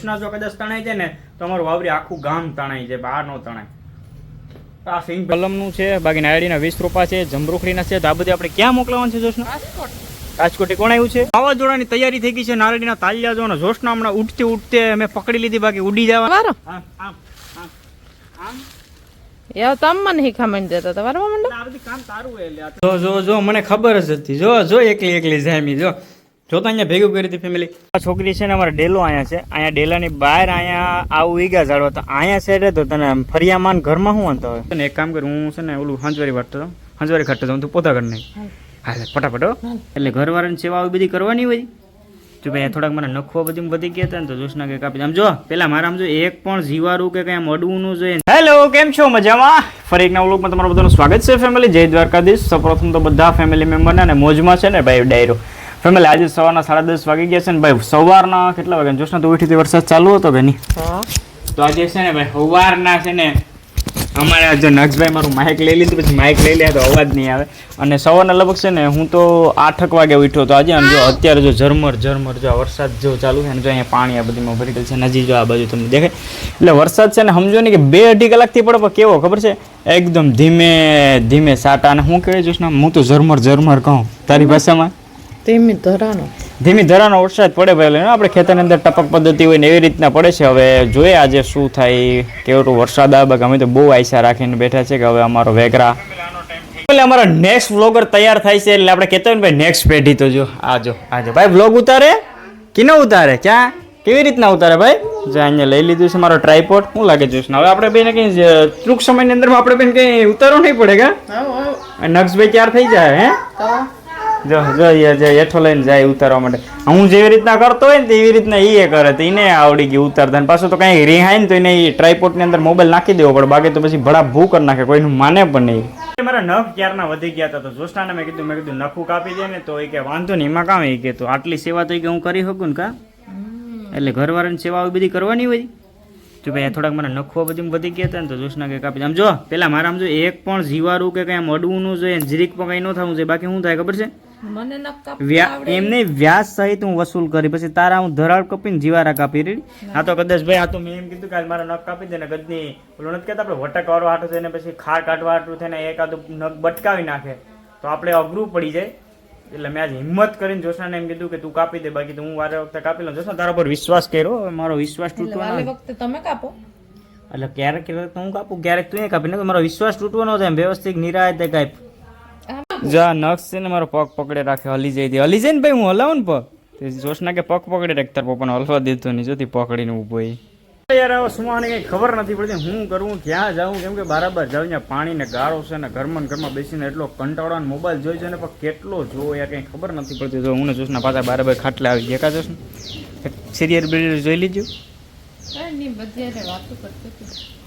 જોશના જો કદાચ તણાઈ જાય ને તો અમારું વાવરી આખું ગામ તણાઈ જાય બહાર ન તણાય. આ સિંગ કલમનું છે બાકી નાયડીના વીસ રૂપા છે જમરૂખડીના છે તો આ બધી આપણે ક્યાં મોકલવાનું છે જોશના? રાજકોટ. કોણ આવ્યું છે? વાવાઝોડાની તૈયારી થઈ ગઈ છે નારડીના તાલિયા જો જોશના હમણાં ઉઠતી ઉઠતે મેં પકડી લીધી બાકી ઉડી જવા આમ એ તમે મને શીખામણ દેતા. જો જો જો મને ખબર જ હતી. જો જો એકલી એકલી જામી જો. જો તો અહીંયા ભેગું કરી હતી ફેમિલી આ છોકરી છે ને અમારા ડેલો અહીંયા છે. અહીંયા ડેલાની બહાર અહીંયા આવું ઈગા ઝાડવા તો અહીંયા છે તો તને ફરિયામાન ઘરમાં શું વાંધો હોય તને એક કામ કર હું છે ને ઓલું હંજવારી વાટતો હતો. હંજવારી ખાટતો હતો તું પોતા ઘર નહીં હા ફટાફટ એટલે ઘરવાળાની સેવા આવી બધી કરવાની હોય. જો ભાઈ થોડાક મને નખો બધી વધી ગયા હતા ને તો જોશના કે કાપી આમ જો પેલા મારા આમ જો એક પણ જીવારું કે કઈ આમ અડવું નું જોઈએ. હેલો કેમ છો? મજામાં? ફરી એક નવા વ્લોગમાં તમારું બધાનું સ્વાગત છે ફેમિલી જય દ્વારકાધીશ. સૌપ્રથમ તો બધા ફેમિલી મેમ્બરને ને મોજમાં છે ને ભાઈ ડાયરો. ફેમિલી આજે સવારના સાડા દસ વાગી ગયા છે ને ભાઈ સવારના કેટલા વાગે જોશ ને તો ઉઠી વરસાદ ચાલુ હતો કે નહીં? તો આજે છે ને ભાઈ સવારના છે ને અમારે આજે નક્ષભાઈ મારું માઇક લઈ લીધું પછી માઇક લઈ લે તો અવાજ નહીં આવે. અને સવારના લગભગ છે ને હું તો આઠક વાગે ઉઠ્યો તો આજે જો અત્યારે જો ઝરમર ઝરમર જો વરસાદ જો ચાલુ છે ને જો અહીંયા પાણી આ બધીમાં ભરી ગયું છે નજીક જો આ બાજુ તમને દેખાય. એટલે વરસાદ છે ને સમજો ને કે બે અઢી કલાકથી પડે પણ કેવો ખબર છે? એકદમ ધીમે ધીમે સાટા. અને હું કહે જોઈશ ને હું તો ઝરમર ઝરમર કહું તારી ભાષામાં? ધીમી ધરાનો. ધીમી ધરાનો વરસાદ પડે ભાઈ આપણે ખેતરની અંદર ટપક પદ્ધતિ હોય ને એવી રીતના પડે છે. હવે જોઈએ આજે શું થાય કેવું વરસાદ આવે અમે તો બહુ આશા રાખીને બેઠા છે કે હવે અમારો વેગરા. એટલે અમારો નેક્સ્ટ વ્લોગર તૈયાર થાય છે એટલે આપણે કહેતા હોય ને ભાઈ નેક્સ્ટ પેઢી તો જો આજો આજો ભાઈ વ્લોગ ઉતારે? કિનો ઉતારે? ક્યાં? કેવી રીતના ઉતારે ભાઈ? જો અહીંયા લઈ લીધું છે મારો ટ્રાયપોડ શું લાગે જોઈશ હવે આપણે બેને કંઈ ટૂંક સમયની અંદરમાં આપણે બેન કંઈ ઉતારવું નહીં પડે કે? નક્સ ભાઈ ક્યાર થઈ જાય હે? જો જો જે હેઠો લઈને જાય ઉતારવા માટે. હું જેવી રીતના કરતો હોય ને તેવી રીતના એ કરે તો એને આવડી ગયું ઉતારતા અને પાછું તો કઈ રિહાય ને તો એને એ ની અંદર મોબાઈલ નાખી દેવો પડે. બાકી તો પછી ભડા ભૂ કરી નાખે કોઈનું માને પણ નહીં. મારા નખ ક્યારના વધી ગયા હતા તો જોસ્તાને મેં કીધું મેં કીધું નખું કાપી દે ને તો એ કે વાંધો નહીં એમાં કામ એ કે તો. આટલી સેવા તો એ કે હું કરી શકું ને કા? એટલે ઘરવાળાની સેવા આવી બધી કરવાની હોય જો ભાઈ થોડાક મને નખો બધી વધી ગયા હતા ને તો જોશના કે કાપી. આમ જો પેલા મારા આમ જો એક પણ જીવારું કે કઈ અડવું નું જોઈએ જીરીક પણ કઈ ન થવું જોઈએ. બાકી શું થાય ખબર છે? એમને વ્યાસ સહિત હું વસૂલ કરી. પછી તારા હું ધરાળ કપીને જીવારા કાપી રહી આ તો કદાચ ભાઈ આ તો મેં એમ કીધું કે આજ મારા નખ કાપી દે ને ગજની ઓલું નથી કહેતા આપણે વટક વાળો હાટું થઈને પછી ખાર કાઢવા હાટું થઈને એકાદું નખ બટકાવી નાખે. તો આપણે અઘરું પડી જાય. એટલે મેં આજે હિંમત કરીને જોશનાને એમ કીધું કે તું કાપી દે બાકી તો હું વારે વખતે કાપી લઉં. જોશના તારા પર વિશ્વાસ કર્યો? મારો વિશ્વાસ તૂટવાનો વખતે તમે કાપો. એટલે ક્યારેક ક્યારેક તો હું કાપું ક્યારેક તું એ કાપી. નાખ મારો વિશ્વાસ તૂટવાનો થાય એમ. વ્યવસ્થિત નિરાયતે કાપ જા નક્ષ છે ને મારો પગ પકડે રાખે હલી જાય તે. હલી જાય ને ભાઈ હું હલાવું ને પગ. તે જોશના કે પગ પકડે રાખ તાર પપ્પાને હલવા દેતો નહીં. જોતી પકડીને ઊભો એ. યાર હવે સુમાને કઈ ખબર નથી પડતી. હું કરું ક્યાં જાઉં? કેમ કે બરાબર જાઉં ત્યાં પાણી ને ગાળો છે ને ઘરમાં ઘરમાં બેસીને એટલો કંટાળો ને મોબાઈલ જોઈ છે ને પણ કેટલો જોવો યાર કઈ ખબર નથી પડતી. જો હું ને જોશના પાછા બરાબર ખાટલે આવી ગયા કા જોશ સિરિયલ બિરિયલ જોઈ લીધું?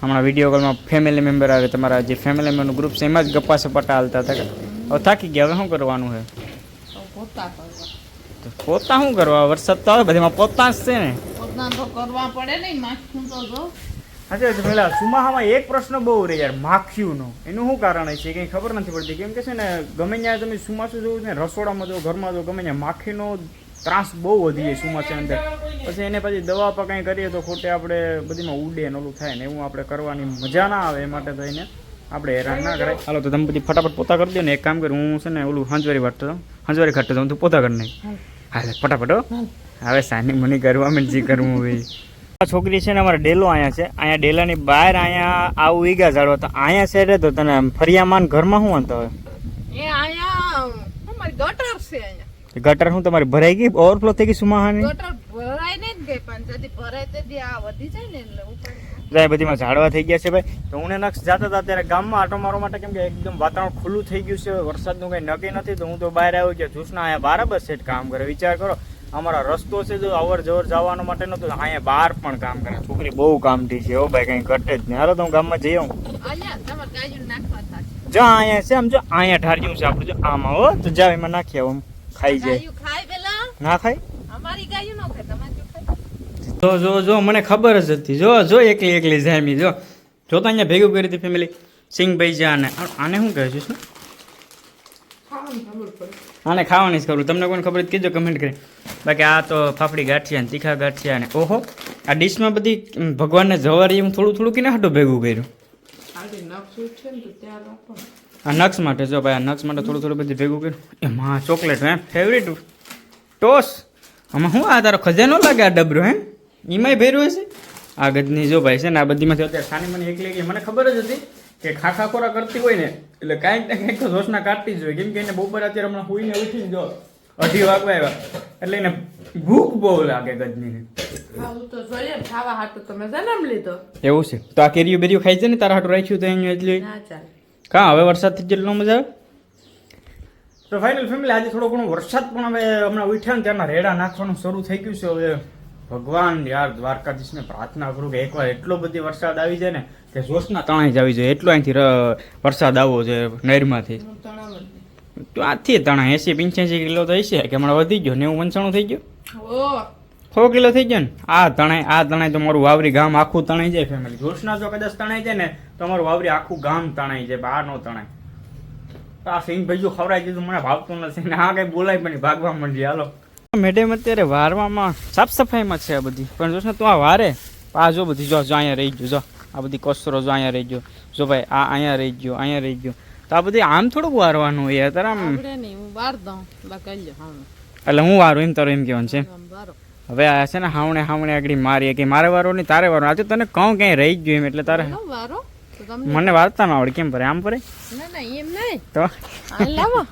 હમણાં વીડિયો કોલમાં ફેમિલી મેમ્બર આવે તમારા જે ફેમિલી મેમ્બરનું ગ્રુપ છે એમાં જ ગપ્પા સપાટા હાલતા હતા હવે થાકી ગયા હવે શું કરવાનું છે? પોતા પોતા શું કરવા? વરસાદ તો આવે બધીમાં પોતા જ છે ને. પોતા તો કરવા પડે નહીં માખું તો જો. અચ્છા તો પેલા સુમાહામાં એક પ્રશ્ન બહુ રહે યાર માખીઓનો એનું શું કારણ છે? કંઈ ખબર નથી પડતી. કેમ કે છે ને ગમે ત્યાં તમે સુમાસું જોવું ને રસોડામાં જો ઘરમાં જો ગમે ત્યાં માખીનો ત્રાસ બહુ વધી જાય સુમાસાની અંદર. પછી એને પછી દવા પર કંઈ કરીએ તો ખોટે આપણે બધીમાં ઉડે ને ઓલું થાય ને એવું આપણે કરવાની મજા ના આવે એ માટે થઈને આપણે હેરાન ના કરાય. હાલો તો તમે બધી ફટાફટ પોતા કરી દો ને. એક કામ કર હું છે ને ઓલું હંજવારી વાટતો હંજવારી ખાટતો હતો તું પોતા કરી નાખ હા ફટાફટ હો. હવે સાની મની કરવા મેં જે કરવું હોય આ છોકરી છે ને અમારા ડેલો અહીંયા છે. અહીંયા ડેલાની બહાર અહીંયા આવું ઈગા ઝાડવા તો અહીંયા સાઈડે તો તને આમ ફરિયામાન ઘરમાં શું વાંધો હોય? એ અહીંયા અમારી ગટર છે અહીંયા. ગટર શું તમારી ભરાઈ ગઈ? ઓવરફ્લો થઈ ગઈ સુમાહાની? ગટર ભરાય નહીં ગઈ પણ જદી તેથી આ વધી જાય ને એટલે જાય બધીમાં ઝાડવા થઈ ગયા છે ભાઈ. તો હું ને નક્ષ જતા હતા ત્યારે ગામમાં આટો મારવા માટે કેમ કે એકદમ વાતાવરણ ખુલ્લું થઈ ગયું છે. વરસાદનું કંઈ નક્કી નથી તો હું તો બહાર આવ્યો કે જૂસના અહીંયા બરાબર સેટ કામ કરે. વિચાર કરો. અમારા રસ્તો છે જો અવર જવર જવાનો માટે નતો અહીંયા બહાર પણ કામ કરે. છોકરી બહુ કામથી છે હો ભાઈ કંઈ ઘટે જ નહીં. હાલો તો હું ગામમાં જઈ આવું. અહીંયા તમારે ગાયું નાખવા થાય જો અહીંયા છે આમ જો અહીંયા ઠાર્યું છે આપણું જો આમાં હો તો જાવ એમાં નાખી આવું ખાઈ જાય. ના ખાય? અમારી ગાયું ન ખાય તમારી ખાય. જો જો જો મને ખબર જ હતી. જો જો એકલી એકલી જામી જો. જો તો અહીંયા ભેગું કરી હતી ફેમિલી સિંગભાઈ આને આ- આને શું કહે છે શું? આને ખાવાની જ ખબર. તમને કોઈને ખબર કીધો કમેન્ટ કરી. બાકી આ તો ફાફડી ગાંઠિયા ને તીખા ગાંઠિયા ને. ઓહો આ ડીશમાં બધી ભગવાનને જવારી એમ થોડું થોડું કિને હાટું ભેગું કર્યું. આ નક્સ માટે જો ભાઈ આ નક્સ માટે થોડું થોડું બધું ભેગું કર્યું. એમાં ચોકલેટ હે ફેવરેટ ટોસ. આમાં શું આ તારો ખજાનો લાગે આ ડબરો હે? એમાંય ભેર્યું હશે? આ ગદની જો ભાઈ છે ને આ બધીમાંથી અત્યારે સાની મને એકલી. મને ખબર જ હતી કે ખાખા ખોરા કરતી હોય ને એટલે કાંઈક ને કાંઈક તો જોશના કાઢતી જ હોય. કેમ કે એને બપોર અત્યારે હમણાં હુઈને ઉઠીને જો અઢી વાગવા આવ્યા. એટલે એને ભૂખ બહુ લાગે ગદનીને ખાવું તો જોઈએ ને ખાવા હાટું તમે જન્મ લીધો. એવું છે. તો આ કેરીઓ બેરીઓ ખાઈ છે ને? તારા હાટું રાખ્યું તો અહીંયા એટલે? કા હવે વરસાદ વરસાદથી જેટલો મજા આવે? તો ફાઇનલ ફેમિલી આજે થોડો ઘણો વરસાદ પણ હવે હમણાં ઉઠ્યા ને ત્યાંના રેડા નાખવાનું શરૂ થઈ ગયું છે. હવે ભગવાન યાર દ્વારકાધીશને પ્રાર્થના કરું કે એકવાર એટલો બધી વરસાદ આવી જાય ને કે જોશના તણાઈ જ આવી જાય. એટલો અહીંથી વરસાદ આવવો છે નહેરમાંથી. તણાવ જ તો આથી તણા એસી પંચ્યાસી કિલો તો હશે. કે હમણાં વધી ગયો નેવું પંચાણું થઈ ગયો? સો કિલો થઈ ગયો ને? આ તણાઈ આ તણાઈ તો મારું વાવરી ગામ આખું તણાઈ જાય ફેમિલી જોશના જો કદાચ તણાઈ જાય ને તો મારું વાવરી આખું ગામ તણાઈ જાય બહાર નો તણાય. આ સિંગ ભાઈ ખવડાવી દીધું મને ભાવતું નથી. ને આ કઈ બોલાય પણ ભાગવા માંડી. હાલો. મેડમ અત્યારે વારવામાં સાફ સફાઈમાં છે આ બધી. પણ જોશ ને તું આ વારે. આ જો બધી જો જો અહીંયા રહી ગયો જો. આ બધી કચરો જો અહીંયા રહી ગયો. જો ભાઈ આ અહીંયા રહી ગયો અહીંયા રહી ગયો. તો આ બધી આમ થોડુંક વારવાનું હોય અત્યારે આમ એટલે હું વારું એમ તારું એમ કહેવાનું છે. હવે આ છે ને હાવણે હાવણે આગળ મારીએ કે મારે વારો નહીં તારે વારો આજે તને કહું ક્યાંય રહી જ ગયું એમ એટલે તારે મને વાર્તા ના આવડે કેમ ભરે આમ ભરે ના ના એમ નહીં. તો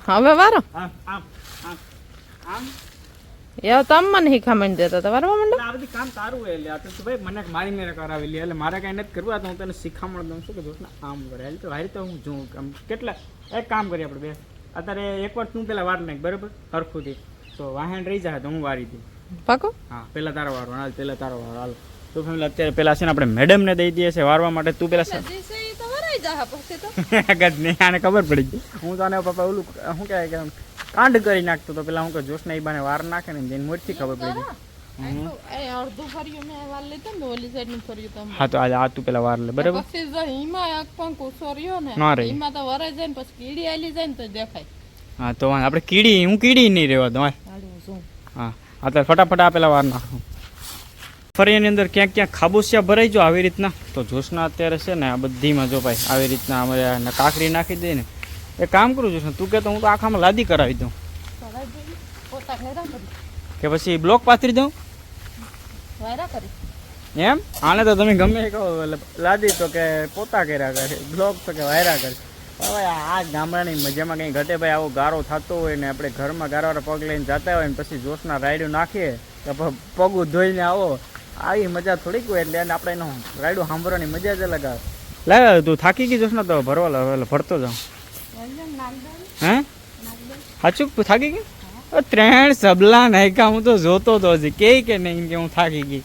હવે વારો. આમ આમ આમ. આમ તમ મને શીખામણ દેતા તમારે મને આ બધી કામ તારું હોય એટલે આ તો ભાઈ મને મારી મેરે લે એટલે મારે કઈ નથી કરવું આ તો હું તને શીખામણ દઉં છું કે દોસ્ત આમ કરે એટલે તો હારી તો હું જોઉં આમ કેટલા એક કામ કરીએ આપણે બે. અત્યારે એકવાર તું પેલા વાર નાખ બરાબર? હરખુંથી. તો વાહન રહી જાય તો હું વારી દઉં પાકો? હા પેલા તારો વારો હાલ પેલા તારો વારો હાલ. તું ફેમિલી અત્યારે પેલા છે ને આપણે મેડમને દઈ દઈએ છે વારવા માટે તું પેલા તો વરાઈ જા પછી તો. ગજ નહીં આને ખબર પડી ગઈ. હું તો આને પપ્પા ઓલું શું કહેવાય કે કાંડ કરી નાખતો તો પેલા હું કે જોશ ના બાને વાર નાખે ને જેની મોટથી ખબર પડી ગઈ વાર હા તો આજે આ તું પેલા વાર લે બરાબર? પછી જો હિમાં એક પણ કુસો ને ના તો વરાઈ જાય ને પછી કીડી આલી જાય ને તો દેખાય. હા તો વાંધો. આપણે કીડી હું કીડી નહીં રહેવા દઉં હા અત્યારે ફટાફટ આ પેલા વાર નાખું. ફરી એની અંદર ક્યાંક ક્યાંક ખાબોસિયા ભરાઈ જો આવી રીતના. તો જોશના અત્યારે છે ને આ બધીમાં જો ભાઈ આવી રીતના અમારે કાકડી નાખી દે ને એ કામ કરું છું, તું કે તો હું તો આખામાં લાદી કરાવી દઉં. કે પછી બ્લોક પાથરી દઉં? એમ? આને તો તમે ગમે કહો લાદી તો કે પોતા કર્યા કરે, બ્લોક તો કે વાયરા કરે. આ ગામડાની મજામાં કંઈ ઘટે ભાઈ, આવો ગારો થતો હોય ને આપણે ઘરમાં ગારાવાળા પગ લઈને જતા હોય ને પછી જોશના રાયડું નાખીએ, તો પગ ધોઈને આવો. આવી મજા થોડીક હોય એટલે આપણે એનું રાયડું સાંભળવાની મજા જ અલગ આવે. લાવ તું થાકી ગઈ જોશના તો ભરવા ભરતો જાઉં. હે? સાચું થાકી ગઈ? ત્રણ સબલા નાખ્યા હું તો જોતો તો હજી. કે કે નહીં કે હું થાકી ગઈ.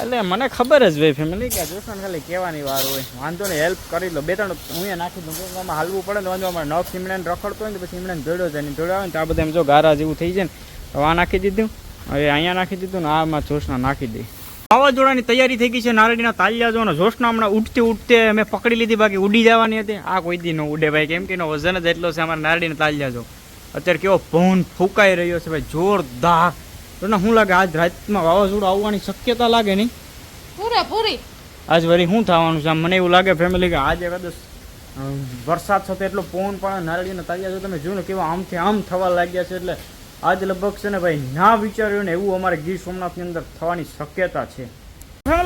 એટલે મને ખબર જ હોય ફેમિલી કે જોશન ખાલી કહેવાની વાર હોય. વાંધો નહીં હેલ્પ કરી લો. બે ત્રણ હું એ નાખી દઉં. આમાં હાલવું પડે ને વાંધો અમારે નખ સીમડાને રખડતો હોય ને પછી સીમડાને જોડ્યો જાય. ને જોડ્યો આવે ને તો આ બધા એમ જો ગારા જેવું થઈ જાય ને, તો આ નાખી દીધું. હવે અહીંયા નાખી દીધું ને આમાં જોશના નાખી દઈ વાવાઝોડાની તૈયારી થઈ ગઈ છે. નારળીના તાલિયા જો અને જોશના હમણાં ઉડતી ઉઠતે મેં પકડી લીધી. બાકી ઉડી જવાની હતી. આ કોઈ દી ન ઉડે ભાઈ. કેમ કે એનો વજન જ એટલો છે અમારા નારળીના તાલિયા જો. અત્યારે કેવો પવન ફૂંકાઈ રહ્યો છે ભાઈ. જોરદાર. તો શું લાગે? આજ રાતમાં વાવાઝોડું આવવાની શક્યતા લાગે નહીં? પૂરે પૂરી. આજ વળી શું થવાનું છે? આમ મને એવું લાગે ફેમિલી કે આજે કદાચ અમ, વરસાદ સાથે એટલો પવન પણ નારળીના તાલિયા જો તમે જોયું ને કેવા આમથી આમ થવા લાગ્યા છે. એટલે આજ લગભગ છે ને ભાઈ ના વિચાર્યું ને એવું અમારે ગીર સોમનાથની અંદર થવાની શક્યતા છે.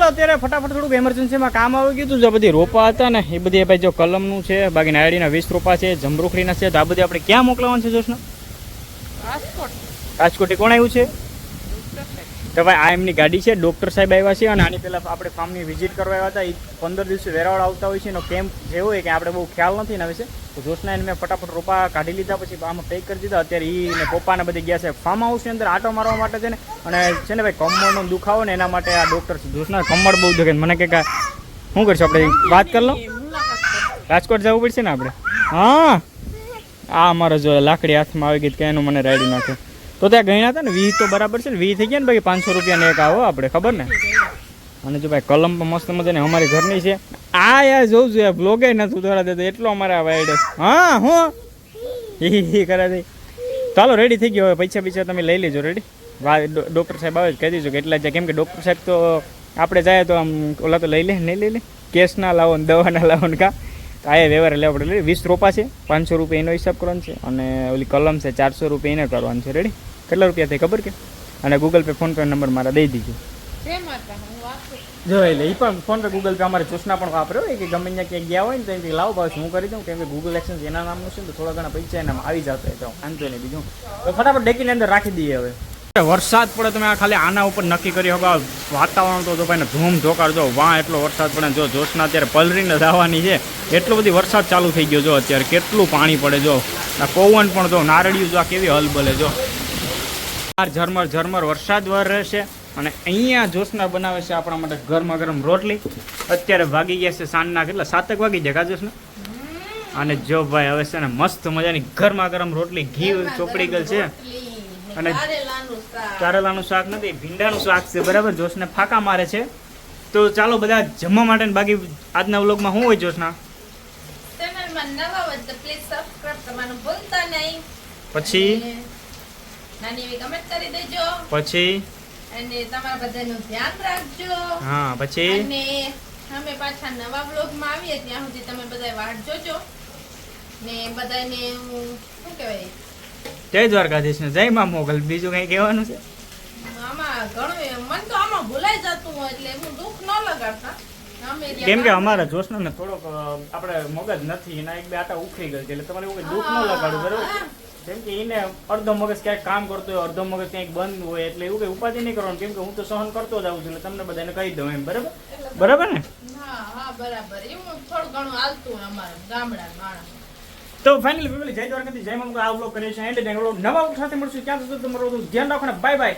અત્યારે ફટાફટ થોડુંક એમરજન્સીમાં કામ આવી ગયું હતું જે બધી રોપા હતા ને એ બધી ભાઈ જો કલમનું છે બાકી નાયડીના વીસ રોપા છે જમરૂખડીના છે તો આ બધી આપણે ક્યાં મોકલવાનું છે જોશના? રાજકોટ. રાજકોટે કોણ આવ્યું છે? તો ભાઈ, આ એમની ગાડી છે, ડૉક્ટર સાહેબ આવ્યા છે અને આની પહેલાં આપણે ફાર્મની વિઝિટ કરવા આવ્યા હતા. એ પંદર દિવસે વેરાવળ આવતા હોય છે, એનો કેમ્પ જે હોય કે આપણે બહુ ખ્યાલ નથી ને વિશે. તો જોશના એને મેં ફટાફટ રોપા કાઢી લીધા, પછી આમાં પેક કરી દીધા. અત્યારે એ ને પપ્પાને બધી ગયા છે ફાર્મ હાઉસની અંદર આટો મારવા માટે છે ને. અને છે ને ભાઈ કમરનો દુખાવો ને એના માટે આ ડૉક્ટર જોશના કમર બહુ દુખે મને કે કા- શું કરશું આપણે? વાત કરી લો. રાજકોટ જવું પડશે ને આપણે? હા. આ અમારો જો લાકડી હાથમાં આવી ગઈ કે એનું મને રાઈડી નાખે. તો ત્યાં ગણ્યા હતા ને, વી તો બરાબર છે ને, વી થઈ ગયા ને ભાઈ પાંચસો રૂપિયાને એક આવો આપણે, ખબર ને? અને જો ભાઈ કલમ પણ મસ્ત મજાની અમારી ઘરની છે. આ યાર જોઉં છું બ્લોગે નથી ઉતારા દેતો એટલો અમારે આ વાયડે હા, હું? એ કરે ચાલો રેડી થઈ ગયો હવે, પૈસા પૈસા તમે લઈ લેજો રેડી ડૉક્ટર સાહેબ આવે કહી દીધું કે એટલા જ કેમ કે ડૉક્ટર સાહેબ તો આપણે જાય તો આમ, ઓલા તો લઈ લે, નહીં લઈ લે. કેસ ના લાવો ને, દવા ના લાવો ને કા. તો આ વ્યવહાર લેવા આપણે વીસ રોપા છે, પાંચસો રૂપિયા એનો હિસાબ કરવાનો છે, અને ઓલી કલમ છે, ચારસો રૂપિયા એને કરવાનું છે રેડી કેટલા રૂપિયા થાય ખબર કે? અને Google Pay PhonePe number મારા દઈ દીજો. જો એટલે એ પણ ફોન પે ગૂગલ પે અમારે ચૂસના પણ વાપર્યો હોય કે ગમે ત્યાં ક્યાંક ગયા હોય ને તો લાવો ભાવ હું કરી દઉં. કેમ કે ગૂગલ એક્સચેન્જ એના નામનું છે ને તો થોડા ઘણા પૈસા એનામાં આવી જતા હોય તો વાંધો નહીં બીજું. તો ફટાફટ ડેકીની અંદર રાખી દઈએ હવે. વરસાદ પડે તમે આ ખાલી આના ઉપર નક્કી કરી શકો. વાતાવરણ તો જો ભાઈ ધૂમ ધોકાર જો, વાં એટલો વરસાદ પડે જો જોશના અત્યારે પલરીને જવાની છે. એટલો બધી વરસાદ ચાલુ થઈ ગયો જો અત્યારે. કેટલું પાણી પડે જો. આ પવન પણ જો નારળિયું જો આ કેવી હલબલે જો. બાર ઝરમર ઝરમર વરસાદ વર રહેશે અને અહીંયા જોશના બનાવે છે આપણા માટે ગરમા ગરમ રોટલી. અત્યારે વાગી ગયા છે સાંજના કેટલા? સાતક વાગી જાય કા જોશના અને જો ભાઈ હવે છે ને મસ્ત મજાની ગરમા ગરમ રોટલી ઘી ચોપડી ગયેલ છે. અને- કારેલાનું શાક. નથી ભીંડાનું શાક છે બરાબર? જોશને ફાંકા મારે છે. તો ચાલો બધા જમવા માટે ને બાકી આજના વ્લોગમાં શું હોય જોશના ચેનલમાં નવા હોય તો પ્લીઝ સબસ્ક્રાઇબ કરવાનું ભૂલતા નહીં. પછી? નાની એવી કમેન્ટ કરી દેજો. પછી? અને તમારા બધાનું ધ્યાન રાખજો. હા પછી? અને અમે પાછા નવા બ્લોગમાં આવીએ ત્યાં સુધી તમે બધા વાટ જોજો. ને બધાને હું શું કહેવાય? જય દ્વારકાધીશ ને જય મા મોગલ. બીજું કઈ કહેવાનું છે? આમાં ઘણું એ- મન તો આમાં ભૂલાઈ જતું હોય એટલે હું દુઃખ ન લગાડતા. અમે કેમ કે અમારા જોશનો ને થોડોક આપણે મગજ નથી એના એક બે આટા ઉખરી ગયેલ એટલે તમારે એવું દુઃખ ન લગાડવું બરાબર? કેમ કે એને અડધો મગજ ક્યાંક કામ કરતો હોય અડધો મગજ ક્યાંક બંધ હોય એટલે એવું કઈ ઉપાધિ નહીં કરવાનું કેમ કે હું તો સહન કરતો જ આવું છું એટલે તમને બધાને કહી દઉં એમ બરાબર? બરાબર ને? હા હા બરાબર. એવું થોડું ઘણું હાલતું હોય ગામડા તો ફાઇનલી ફેમિલી જય દ્વારકાથી જય મંગળ આ બ્લોગ કરીએ છીએ એન્ડ નવા vlog સાથે મળશું ત્યાં સુધી તમારું ધ્યાન રાખો ને બાય બાય